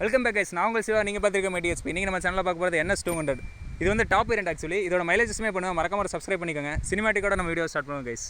Welcome back guys நான் உங்கள் சிவா. நீங்கள் பார்த்துருக்க மெடிஎஸ்பி நீங்கள் நம்ம சேனலில் பார்க்க போகிறது என்ன டூ ஹண்ட்ரட் இது வந்து டாப் இரண்ட் ஆக்சுவலி இதோட மைலேஜஸ்மே பண்ணுவோம் மறக்காம சப்ஸ்கிரைப் பண்ணிக்கோங்க. சினிமாட்டிக்கோட நம்ம வீடியோ ஸ்டார்ட் பண்ணுவோம் கைஸ்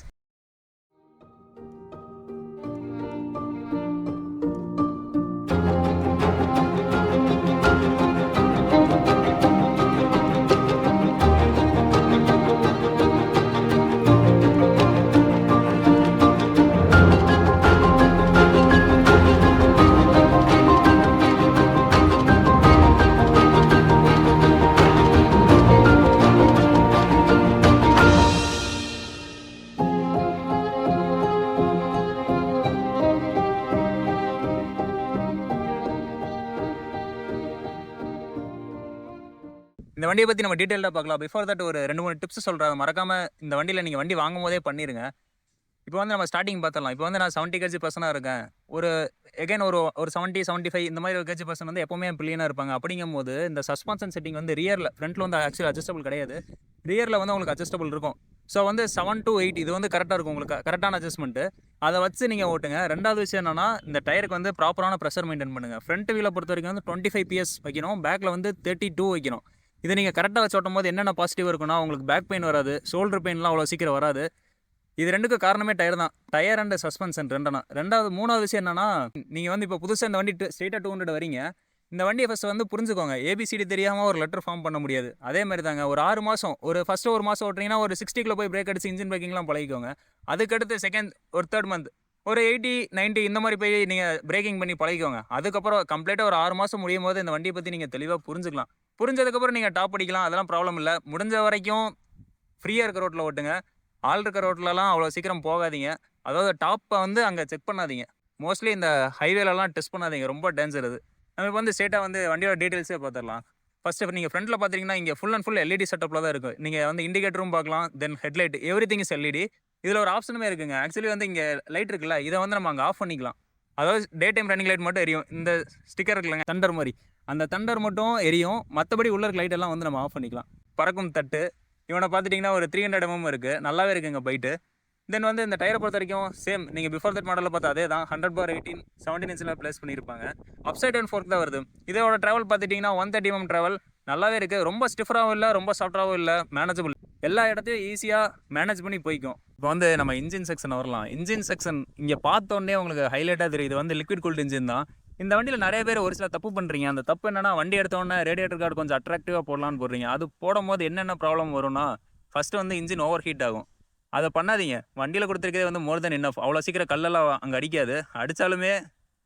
இந்த வண்டியை பற்றி நம்ம டீட்டெயிலாக பார்க்கலாம். பிஃபோர் தட் ஒரு ரெண்டு மூணு டிப்ஸ் சொல்கிறேன் மறக்காம இந்த வண்டியில் நீங்கள் வண்டி வாங்கும் போதே பண்ணிடுங்க இப்போ வந்து நம்ம ஸ்டார்டிங் பார்த்துடலாம். இப்போ வந்து நான் செவன்ட்டி கேஜி பர்சனாக இருக்கேன். ஒரு எகைன் ஒரு ஒரு செவன்ட்டி செவன்ட்டி ஃபைவ் இந்த மாதிரி ஒரு கேஜி பர்சன் வந்து எப்போவுமே பிள்ளைனாக இருப்பாங்க. அப்படிங்கும்போது இந்த சஸ்பான்சன் செட்டிங் வந்து ரியரில் ஃப்ரண்ட்டில் வந்து ஆக்சுவலி அட்ஜஸ்டபிள் கிடையாது. ரியரில் வந்து உங்களுக்கு அட்ஜஸ்டபிள் இருக்கும். ஸோ வந்து செவன் டு எயிட் இது வந்து கரெக்டாக இருக்கும் உங்களுக்கு. கரெக்டான அட்ஜஸ்ட்மெண்ட்டு அதை வச்சு நீங்கள் ஓட்டுங்க. ரெண்டாவது விஷயம் என்னன்னா இந்த டயருக்கு வந்து ப்ராப்பரான ப்ரெஷர் மெயின்டைன் பண்ணுங்கள் ஃப்ரண்ட் வீலை பொறுத்த வரைக்கும் வந்து டுவெண்ட்டி ஃபைவ் பிஎஸ் வைக்கணும். பேக்கில் வந்து தேர்ட்டி டூ வைக்கணும். இதை நீங்கள் கரெக்டாக வச்சு ஓட்டும் போது என்னென்ன பாசிட்டிவ் இருக்குன்னா உங்களுக்கு பேக் பெயின் வராது ஷோல்டர் பெயின்லாம் அவ்வளோ சீக்கிரம் வராது. இது ரெண்டுக்கும் காரணமே டயர் தான். டயர் அண்ட் சஸ்பென்ஷன் ரெண்டனா. ரெண்டாவது மூணாவது விஷயம் என்னன்னா நீங்கள் வந்து இப்போ புதுசாக இந்த வண்டி ஸ்ட்ரெயிட்டாக டூ ஹண்ட்ரட் வரீங்க இந்த வண்டியை ஃபஸ்ட்டு வந்து புரிஞ்சுக்கோங்க. ஏபிசிடி தெரியாமல் ஒரு லெட்டர் ஃபார்ம் பண்ண முடியாது. அதே மாதிரி தாங்க ஒரு ஆறு மாதம் ஒரு ஃபஸ்ட்டு ஒரு மாதம் ஓட்டுறீங்கன்னா ஒரு சிக்ஸ்டிக்குள்ள போய் பிரேக் அடிச்சு இன்ஜின் பிரேக்கிங்லாம் பழகிக்கோங்க. அதுக்கடுத்து செகண்ட் ஒரு தேர்ட் மந்த் ஒரு எயிட்டி 90 இந்த மாதிரி போய் நீங்கள் பிரேக்கிங் பண்ணி பழகிக்கோங்க. அதுக்கப்புறம் கம்ப்ளீட்டாக ஒரு ஆறு மாதம் முடியும் போது இந்த வண்டியை பற்றி நீங்கள் தெளிவாக புரிஞ்சுக்கலாம். புரிஞ்சதுக்கப்புறம் நீங்கள் டாப் அடிக்கலாம் அதெல்லாம் ப்ராப்ளம் இல்லை. முடிஞ்ச வரைக்கும் ஃப்ரீயாக இருக்க ரோட்டில் ஓட்டுங்க. ஆள் இருக்க ரோட்லலாம் அவ்வளோ சீக்கிரம் போகாதீங்க. அதாவது டாப்பை வந்து அங்கே செக் பண்ணாதீங்க. மோஸ்ட்லி இந்த ஹைவேலலாம் டெஸ்ட் பண்ணாதீங்க. ரொம்ப டேஞ்சர் அது நம்ம இப்போ வந்து ஸ்டேட்டாக வந்து வண்டியோட டீட்டெயில்ஸே பார்த்துடலாம் ஃபஸ்ட்டு நீங்கள் ஃப்ரண்ட்டில் பார்த்தீங்கன்னா இங்கே ஃபுல் அண்ட் ஃபுல் எல்இடி செட்டப்பில் தான் இருக்கும் நீங்கள் வந்து இண்டிகேட்டரும் பார்க்கலாம் then headlight everything is LED இதில் ஒரு ஆப்ஷனுமே இருக்குங்க. ஆக்சுவலி வந்து இங்கே லைட் இருக்குல்ல இதை வந்து நம்ம அங்கே ஆஃப் பண்ணிக்கலாம். அதாவது டே டைம் ரன்னிங் லைட் மட்டும் எரியும். இந்த ஸ்டிக்கர் இருக்குல்லங்க தண்டர் மாதிரி. அந்த தண்டர் மட்டும் எரியும். மற்றபடி உள்ள இருக்க லைட் எல்லாம் வந்து நம்ம ஆஃப் பண்ணிக்கலாம். பறக்கும் தட்டு. இவனை பார்த்துட்டிங்கன்னா ஒரு த்ரீ ஹண்ட்ரட் எம்எம் இருக்குது நல்லாவே இருக்குங்க பைட்டு தென் வந்து இந்த டயரை பொறுத்த வரைக்கும் சேம் நீங்கள் பிஃபோர் தட் மாடலில் பார்த்தா அதே தான். ஹண்ட்ரட் பார் எயிட்டீன் செவன்டீன் இன்ச்சில் ப்ளேஸ் பண்ணியிருப்பாங்க. அப்சைட் அண்ட் ஃபோர்க் தான் வருது. இதோட ட்ராவல் பார்த்துட்டிங்கன்னா ஒன் தேர்ட்டி எம் ட்ராவல் நல்லாவே இருக்குது ரொம்ப ஸ்டிஃபராகவும் இல்லை ரொம்ப சாஃப்டாகவும் இல்லை மேனேஜபிள் எல்லா இடத்தையும் ஈஸியாக மேனேஜ் பண்ணி போய்க்கும். இப்போ வந்து நம்ம இன்ஜின் செக்ஷன் வரலாம். இன்ஜின் செக்ஷன் இங்கே பார்த்தோன்னே உங்களுக்கு ஹைலைட்டாக தெரியுது. வந்து லிக்விட் கூல்ட் இன்ஜின் தான். இந்த வண்டியில் நிறைய பேர் ஒரு சில தப்பு பண்ணுறீங்க அந்த தப்பு என்னன்னா வண்டி எடுத்தோடனே ரேடியேட்டர் கார்டு கொஞ்சம் அட்ராக்டிவாக போடலான்னு போடுறீங்க. அது போடும்போது என்னென்ன ப்ராப்ளம் வரும்னா ஃபஸ்ட்டு வந்து இன்ஜின் ஓவர் ஹீட் ஆகும். அதை பண்ணாதீங்க. வண்டியில் கொடுத்துருக்கதே வந்து மோர் தென் இன்னஃப் அவ்வளோ சீக்கிரம் கல்லெல்லாம் அங்கே அடிக்காது. அடித்தாலுமே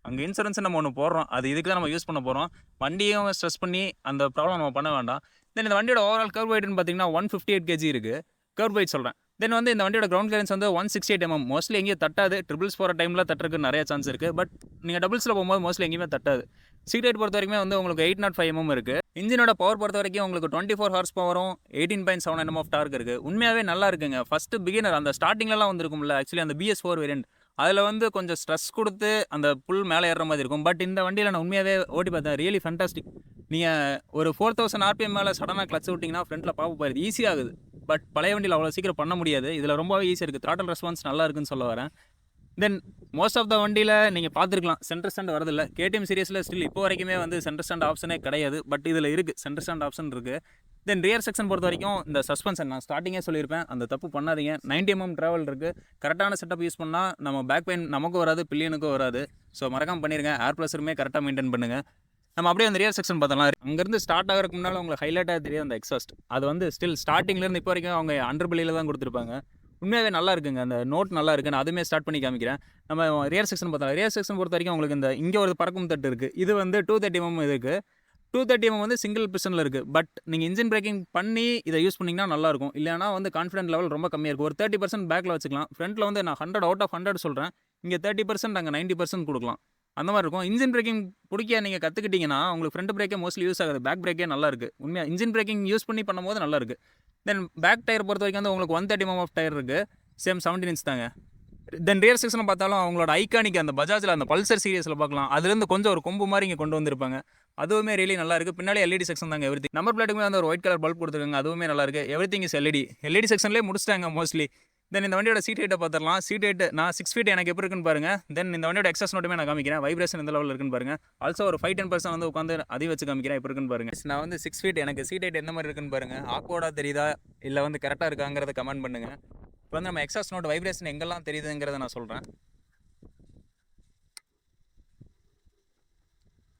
அங்கே இன்சூரன்ஸ் நம்ம ஒன்று போடுறோம். அது இதுக்கு தான் நம்ம யூஸ் பண்ண போகிறோம் வண்டியும் ஸ்ட்ரெஸ் பண்ணி அந்த ப்ராப்ளம் நம்ம பண்ண வேண்டாம். தென் இந்த வண்டியோட ஓவரால் கர்வ் வெயிட்னு பார்த்தீங்கன்னா ஒன் ஃபிஃப்டி எயிட் கேஜி இருக்குது கர்வ் வெயிட் சொல்கிறேன் தென் வந்து இந்த வண்டியோட கிரவுண்ட் கிளியரன்ஸ் வந்து one sixty eight MM mostly எங்கேயும் தட்டாது. ட்ரிபிள்ஸ் போகிற டைமில் தட்டுறதுக்கு நிறைய சான்ஸ் இருக்குது பட் நீங்கள் டபுள்ஸில் போகும்போது மோஸ்ட்லி எங்கேயுமே தட்டாது. சீக்ரெட் பொறுத்த வரைக்கும் வந்து உங்களுக்கு எயிட் நாட் ஃபைவ் எம்எம் இருக்குது இன்ஜினோட பவர் பொறுத்த வரைக்கும் உங்களுக்கு டுவெண்ட்டி ஃபோர் ஹார்ஸ் பவரும் eighteen point seven M of torque இருக்குது உண்மையாகவே நல்லா இருக்குங்க. ஃபஸ்ட்டு பிகினர் அந்த ஸ்டார்டிங்லலாம் வந்துருக்கும்ல. ஆக்சுவலி அந்த பிஎஸ் ஃபோர் வேரியன்ட் அதில் வந்து கொஞ்சம் ஸ்ட்ரெஸ் கொடுத்து அந்த புல் மேலே ஏறுற மாதிரி இருக்கும். பட் இந்த வண்டியில் நான் உண்மையாகவே ஓட்டி பார்த்தேன். ரியலி ஃபண்டாஸ்டிக் நீங்கள் ஒரு ஃபோர் தௌசண்ட் ஆர்பிஎம் மேலே சடனாக கிளச் விட்டிங்கன்னா ஃப்ரண்ட்டில் பார்க்க போயிருது ஈஸியாகுது பட் பழைய வண்டியில் அவ்வளோ சீக்கிரம் பண்ண முடியாது. இதில் ரொம்பவே ஈஸியாக இருக்குது த்ராட்டல் ரெஸ்பான்ஸ் நல்லா இருக்குன்னு சொல்ல வரேன். தென் மோஸ்ட் ஆஃப் த வண்டியில் நீங்கள் பார்த்துருக்கலாம். சென்டர் ஸ்டாண்ட் வரதில்ல. கேடிஎம் சீரியஸில் ஸ்டில் இப்போ வரைக்குமே வந்து சென்டர் ஸ்டாண்ட் ஆப்ஷனே கிடையாது. பட் இதில் இருக்குது சென்டர் ஸ்டாண்ட் ஆப்ஷன் இருக்குது தென் ரியர் செக்ஷன் பொறுத்த வரைக்கும் இந்த சஸ்பென்ஷன் நான் ஸ்டார்டிங்கே சொல்லியிருப்பேன். அந்த தப்பு பண்ணாதீங்க. நைன்டி எம்எம் ட்ராவல் இருக்குது கரெக்டான செட்டப் யூஸ் பண்ணால் நம்ம பேக் பெயின் நமக்கும் வராது பில்லியனுக்கும் வராது. ஸோ மறக்காமல் பண்ணிடுங்க ஏர் ப்ளஸருமே கரெக்டாக மெயின்டைன் பண்ணுங்கள் நம்ம அப்படியே அந்த ரியர் செக்ஷன் பார்த்தலாம் அங்கேருந்து ஸ்டார்ட் ஆகிறதுக்கு முன்னால் உங்களுக்கு ஹைலைட்டாக தெரியும் அந்த எக்ஸாஸ்ட் அது வந்து ஸ்டில் ஸ்டார்டிங்லேருந்து இப்போ வரைக்கும் அவங்க அண்டர் பிள்ளையில் தான் கொடுத்துருப்பாங்க. உண்மையாகவே நல்லா இருக்குங்க. அந்த நோட் நல்லா இருக்கு. நான் அதுவுமே ஸ்டார்ட் பண்ணி காமிக்கிறேன். நம்ம ரியர் செக்ஷன் பார்த்தா ரியர் செக்ஷன் பொறுத்த வரைக்கும் உங்களுக்கு இந்த இங்கே ஒரு பறக்கும் தட்டு இருக்குது இது வந்து டூ தேர்ட்டி எம் இருக்குது டூ தேர்ட்டி எம் வந்து சிங்கிள் பிஸ்டனில் இருக்குது பட் நீங்கள் இன்ஜின் பிரேக்கிங் பண்ணி இதை யூஸ் பண்ணிங்கன்னா நல்லாயிருக்கும். இல்லைனா வந்து கான்ஃபிடன்ட் லெவல் ரொம்ப கம்மியாக இருக்கும். ஒரு தேர்ட்டி பர்சன்ட் பேக்கில் வச்சுக்கலாம். ஃப்ரண்ட்டில் வந்து நான் ஹண்ட்ரட் அவுட் ஆஃப் ஹண்ட்ரட் சொல்கிறேன் இங்கே தேர்ட்டி பர்சன்ட் அங்கே நைன்ட்டி பர்சன்ட் கொடுக்கலாம். அந்த மாதிரி இருக்கும். இன்ஜின் பிரேக்கிங் பிடிக்க நீங்கள் கற்றுக்கிட்டீங்கன்னா உங்களுக்கு ஃப்ரண்ட் பிரேக்கே மோஸ்ட்லி யூஸ் ஆகுது. பேக் பிரேக்கே நல்லா இருக்குது உண்மையாக இன்ஜின் பிரேக்கிங் யூஸ் பண்ணி பண்ணும்போது நல்லா இருக்குது தென் பேக் டயர் பொறுத்த வரைக்கும் வந்து உங்களுக்கு one thirty M of tyre இருக்குது சேம் செவன்டீன் இன்ச் தாங்க. தென் ரியர் செக்ஷனில் பார்த்தாலும் அவங்களோட ஐகானிக் அந்த பஜாஜில் அந்த பல்சர் சீரியஸில் பார்க்கலாம். அதுலேருந்து கொஞ்சம் ஒரு கொம்பு மாதிரி இங்கே கொண்டு வந்திருப்பாங்க. அதுவுமே ரியலி நல்லா இருக்குது பின்னாடி எல்இடி செக்ஷன் தாங்க எவ்ரி நம்பர் பிளேட்டுக்குமே வந்து ஒரு ஒயிட் கலர் பல்ப் கொடுத்துருக்காங்க. அதுவுமே நல்லா இருக்குது every thing is LED LED செக்ஷன்லேயே முடிச்சிட்டாங்க மோஸ்ட்லி தென் இந்த வண்டியோட சீட் ஹைட்டை பார்த்துடலாம். சீட் ஹைட் நான் சிக்ஸ் ஃபீட் எனக்கு எப்படி இருக்குன்னு பாருங்க. தென் இந்த வண்டியோட எக்ஸஸ் நோட்டுமே நான் காமிக்கிறேன். வைப்ரேஷன் எந்த லெவலில் இருக்குன்னு பாருங்க. ஆல்சோ ஒரு ஃபைவ் டென் பர்சன்ட் வந்து உட்காந்து அதிக வச்சு காமிக்கிறேன். எப்படி இருக்குன்னு பாருங்க. நான் வந்து சிக்ஸ் ஃபீட் எனக்கு சீட் ஹைட் எந்த மாதிரி இருக்குன்னு பாருங்க. ஆக்வர்டாக தெரியுதா? இல்லை வந்து கரெக்டாக இருக்காங்கிறத கமெண்ட் பண்ணுங்கள் இப்போ வந்து நம்ம எக்ஸாஸ் நோட் வைப்ரேஷன் எங்கெல்லாம் தெரியுதுங்கிறத நான் சொல்கிறேன்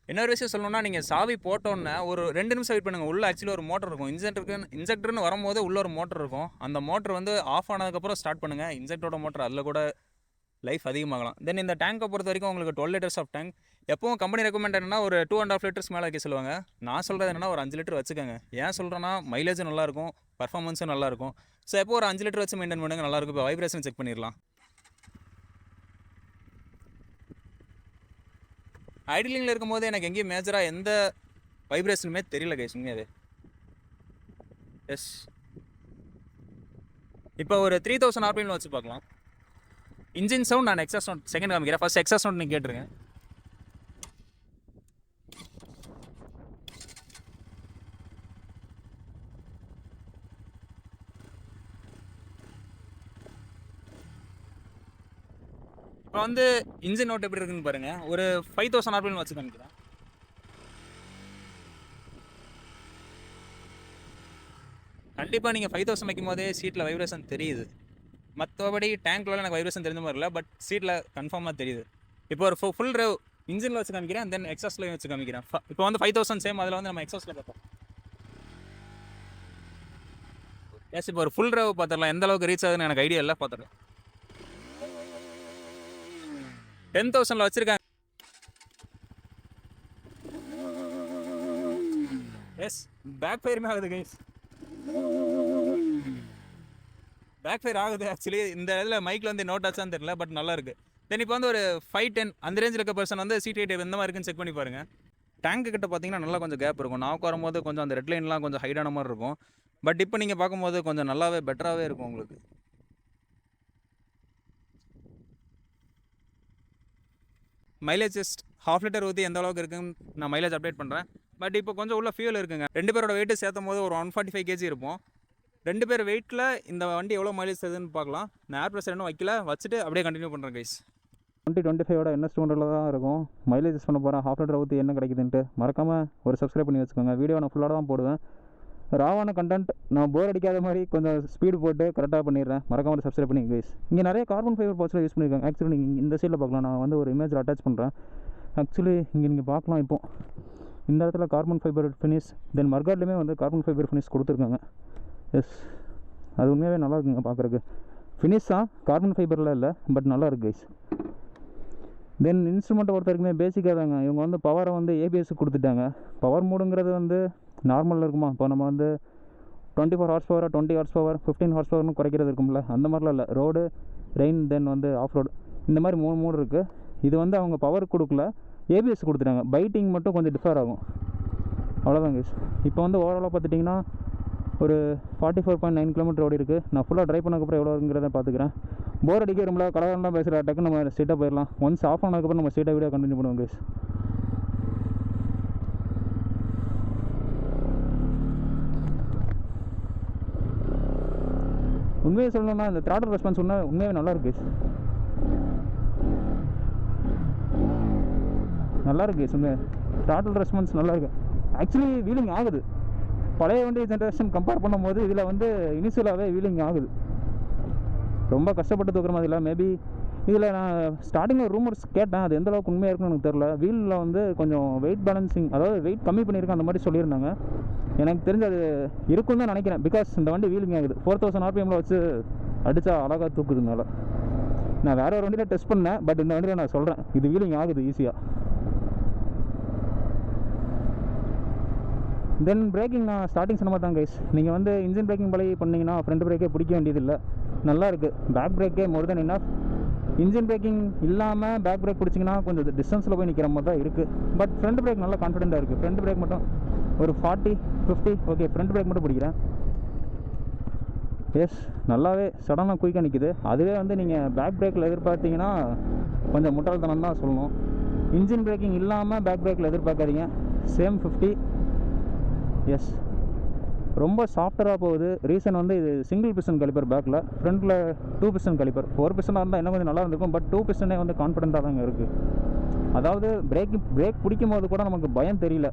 இன்னொரு விஷயம் சொல்லணும்னா நீங்கள் சாவி போட்டோன்னே ஒரு ரெண்டு நிமிஷம் வெயிட் பண்ணுங்கள் உள்ளே ஆக்சுவலி ஒரு மோட்டர் இருக்கும். இன்ஜெக்டருக்கு இன்ஜெக்டர்னு வரும்போது உள்ள ஒரு மோட்டர் இருக்கும். அந்த மோட்டர் வந்து ஆஃப் ஆனதுக்கப்புறம் ஸ்டார்ட் பண்ணுங்கள் இன்ஜெக்டரோட மோட்டர் அதில் கூட லைஃப் அதிகமாகலாம். தென் இந்த டேங்கை பொறுத்த வரைக்கும் உங்களுக்கு டுவெல் லிட்டர்ஸ் ஆஃப் டேங்க் எப்பவும் கம்பெனி ரெக்கமெண்ட் என்னன்னா ஒரு டூ அண்ட் ஆஃப் லிட்டர்ஸ் மேலே வைக்க சொல்லுவாங்க. நான் சொல்கிறது என்னன்னா ஒரு அஞ்சு லிட்டர் வச்சுக்கோங்க. ஏன் சொல்கிறேன்னா மைலேஜும் நல்லாயிருக்கும் பர்ஃபார்மன்ஸும் நல்லாயிருக்கும் ஸோ எப்போ ஒரு அஞ்சு லிட்டர் வச்சு மெயின்டைன் பண்ணுங்க நல்லாயிருக்கும் இப்போ வைப்ரேஷன் செக் பண்ணிடலாம். ஐடிலிங்கில் இருக்கும்போது எனக்கு எங்கேயும் மேஜராக எந்த வைப்ரேஷனுமே தெரியல கைஸ் உண்மையாவே. எஸ் இப்போ ஒரு த்ரீ தௌசண்ட் ஆர்பிஎம்ல வச்சு பார்க்கலாம். இன்ஜின் சவுண்ட் நான் எக்ஸாஸ் நோட் செகண்ட் காமிக்கிறேன். ஃபர்ஸ்ட் எக்ஸாஸ் நோட் நீங்கள் கேட்டுருங்க. இப்போ வந்து இன்ஜின் நோட் எப்படி இருக்குன்னு பாருங்க. ஒரு ஃபைவ் தௌசண்ட் ஆர்பிஎம் வச்சு காமிக்கிறேன் கண்டிப்பாக நீங்கள் ஃபைவ் தௌசண்ட் வைக்கும் போதே சீட்டில் வைப்ரேஷன் தெரியுது. மற்றபடி டேங்க்ல எனக்கு வைப்ரேஷன் தெரிஞ்ச மாதிரி இல்லை பட் சீட்டில் கன்ஃபார்மாக தெரியுது. இப்போ ஒரு ஃபுல் ட்ரைவ் இன்ஜினில் வச்சு காமிக்கிறேன் தென் எக்ஸாஸ்ட்லையும் வச்சு காமிக்கிறேன் இப்போ வந்து ஃபைவ் தௌசண்ட் சேம் அதில் வந்து நம்ம எக்ஸாஸ்ல பார்ப்போம். எஸ் இப்போ ஒரு ஃபுல் ட்ரைவ் பார்த்துடலாம். எந்த அளவுக்கு ரீச் ஆகுதுன்னு எனக்கு ஐடியா இல்லை பார்த்துடலாம். டென் தௌசண்டில் வச்சுருக்காங்க. எஸ் பேக் ஃபயருமே ஆகுது கைஸ் பேக் ஃபயர் ஆகுது ஆக்சுவலி இந்த இதில் மைக்கில் வந்து நோட் ஆச்சான்னு தெரியல பட் நல்லா இருக்குது தென் இப்போ வந்து ஒரு ஃபைவ் டென் அந்த ரேஞ்சில் இருக்க பர்சன் வந்து சீட் டைப் எந்த மாதிரி இருக்குன்னு செக் பண்ணி பாருங்கள் டேங்க்கு கிட்ட பார்த்தீங்கன்னா நல்லா கொஞ்சம் கேப் இருக்கும். நான் வரும்போது கொஞ்சம் அந்த ரெட் லைன்லாம் கொஞ்சம் ஹைடான மாதிரி இருக்கும். பட் இப்போ நீங்கள் பார்க்கும்போது கொஞ்சம் நல்லாவே பெட்டராகவே இருக்கும் உங்களுக்கு. மைலேஜ் ஜஸ்ட் ஹாஃப் லிட்டர் ஊற்றி எந்த அளவுக்கு இருக்குன்னு நான் மைலேஜ் அப்டேட் பண்ணுறேன் பட் இப்போ கொஞ்சம் உள்ள ஃபியூல் இருக்குங்க. ரெண்டு பேரோட வெயிட்டு சேர்த்தும் போது ஒரு ஒன் ஃபார்ட்டி ஃபைவ் கேஜி இருப்போம். ரெண்டு பேர் வெயிட்டில் இந்த வண்டி எவ்வளோ மைலேஜ் தருதுன்னு பார்க்கலாம். நான் ஏர் ப்ரெஷர் இன்னும் வைக்கல. வச்சுட்டு அப்படியே கண்டினியூ பண்ணுறேன் கைஸ் டுவெண்ட்டி டுவெண்ட்டி ஃபைவோட என்ன ஸ்டூடெண்ட்டில் தான் இருக்கும். மைலேஜ் பண்ண போகிறேன் ஹாஃப் லிட்டர் ஊற்றி என்ன கிடைக்குதுன்ட்டு மறக்காமல் ஒரு சப்ஸ்கிரைப் பண்ணி வச்சுக்கோங்க. வீடியோ நான் ஃபுல்லாக தான் போடுவேன். ராவான கண்டென்ட் நான் போர் அடிக்காத மாதிரி கொஞ்சம் ஸ்பீடு போட்டு கரெக்டாக பண்ணிடுறேன். மறக்காம சப்ஸ்கிரைப் பண்ணி கைஸ் இங்கே நிறைய கார்பன் ஃபைபர் பாட்ஸில் யூஸ் பண்ணியிருக்காங்க ஆக்சுவலி நீங்கள் இந்த சைடில் பார்க்கலாம். நான் வந்து ஒரு இமேஜில் அட்டாச் பண்ணுறேன் ஆக்சுவலி இங்கே நீங்கள் பார்க்கலாம் இப்போ. இந்த இடத்துல கார்பன் ஃபைபர் ஃபினிஷ் தென் மர்காட்லேயுமே வந்து கார்பன் ஃபைபர் ஃபினிஷ் கொடுத்துருக்காங்க. எஸ் அது உண்மையாகவே நல்லா இருக்குங்க பார்க்குறக்கு ஃபினிஷ் தான் கார்பன் ஃபைபரில் இல்லை பட் நல்லா இருக்கு கைஸ் தென் இன்ஸ்ட்ருமெண்ட்டை பொறுத்த வரைக்குமே பேசிக்காக தாங்க. இவங்க வந்து பவரை வந்து ஏபிஎஸ் கொடுத்துட்டாங்க. பவர் மூடுங்கிறது வந்து நார்மலில் இருக்குமா? இப்போ நம்ம வந்து twenty four horse power twenty horse power fifteen horse பவர்னு குறைக்கிறது இருக்கும்ல? அந்த மாதிரிலாம் இல்லை. ரோடு ரெயின் தென் வந்து ஆஃப் ரோடு இந்த மாதிரி மூணு மூணு இருக்குது இது வந்து அவங்க பவர் கொடுக்கல. ஏபிஎஸ் கொடுத்துட்டாங்க. பைட்டிங் மட்டும் கொஞ்சம் டிஃபர் ஆகும். அவ்வளோதான் கேஸ் இப்போ வந்து ஓவராலாக பார்த்துட்டிங்கன்னா ஒரு forty four point nine kilometre ஓடி இருக்குது நான் ஃபுல்லாக ட்ரைவ் பண்ணக்கப்புறம் எவ்வளோ இருக்குங்கிறத பார்த்துக்கிறேன். போர் அடிக்க ரொம்ப கலகலாம் பேசுகிற டக்கு நம்ம ஸ்ட்ரெயிட்டாக போயிடலாம். ஒன்ஸ் ஆஃப் ஆனதுக்கப்புறம் நம்ம ஸ்ட்ரெயிட்டாக வீடியோ கண்டினியூ பண்ணுவோம் கேஸ் உண்மையை சொல்லணும்னா இந்த த்ராட்டல் ரெஸ்பான்ஸ் உண்மை உண்மையாகவே நல்லா நல்லாயிருக்கு நல்லா உண்மையாக த்ராட்டல் ரெஸ்பான்ஸ் நல்லாயிருக்கு ஆக்சுவலி வீலிங் ஆகுது. பழைய வண்டி ஜென்ரேஷன் கம்பேர் பண்ணும்போது இதில் வந்து இனிஷியலாகவே வீலிங் ஆகுது. ரொம்ப கஷ்டப்பட்டு தூக்குற மாதிரி இல்லை. மேபி இதில் நான் ஸ்டார்டிங்கில் ரூமர்ஸ் கேட்டேன். அது எந்த அளவுக்கு உண்மையாக இருக்குன்னு எனக்கு தெரில வீலில் வந்து கொஞ்சம் வெயிட் பேலன்சிங் அதாவது வெயிட் கம்மி பண்ணியிருக்கேன் அந்த மாதிரி சொல்லியிருந்தாங்க. எனக்கு தெரிஞ்சு அது இருக்கும் தான் நினைக்கிறேன். பிகாஸ் இந்த வண்டி வீலிங் ஆகுது. ஃபோர் தௌசண்ட் ஆர்பிஎம்மில் வச்சு அடித்தா அழகாக தூக்குது மேலே. நான் வேற ஒரு வண்டியில் டெஸ்ட் பண்ணேன் பட் இந்த வண்டியில் நான் சொல்கிறேன் இது வீலிங் ஆகுது ஈஸியாக தென் பிரேக்கிங் நான் ஸ்டார்டிங் சொன்ன மாதிரி தான் கைஸ் நீங்கள் வந்து இன்ஜின் பிரேக்கிங் பழைய பண்ணிங்கன்னா ஃப்ரண்ட் பிரேக்கே பிடிக்க வேண்டியதில்லை. நல்லா இருக்குது back பிரேக்கே more then enough engine braking இல்லாமல் பேக் பிரேக் பிடிச்சிங்கன்னா கொஞ்சம் டிஸ்டன்ஸில் போய் நிற்கிற மாதிரி தான் இருக்குது பட் ஃப்ரண்ட் பிரேக் நல்லா கான்ஃபிடென்ட்டாக இருக்குது ஃப்ரண்ட் பிரேக் மட்டும் ஒரு forty fifty okay front brake மட்டும் பிடிக்கிறேன். எஸ் நல்லாவே சடனாக குயிக்காக நிற்கிது அதுவே வந்து நீங்கள் பேக் பிரேக்கில் எதிர்பார்த்தீங்கன்னா கொஞ்சம் முட்டாள்தனம் தான் சொல்லணும். இன்ஜின் பிரேக்கிங் இல்லாமல் பேக் பிரேக்கில் எதிர்பார்க்காதீங்க. சேம் ஃபிஃப்டி எஸ் ரொம்ப சாஃப்டராக போகுது. ரீசன் வந்து இது சிங்கிள் பிசன் கழிப்பர் பேக்கில் ஃப்ரண்ட்டில் டூ பிசன் கழிப்பர் ஃபோர் பிசனாக இருந்தால் இன்னும் கொஞ்சம் நல்லா இருந்திருக்கும். பட் டூ பிசனே வந்து கான்ஃபிடென்ட்டாக தாங்க இருக்குது அதாவது பிரேக் பிரேக் பிடிக்கும் போது கூட நமக்கு பயம் தெரியல.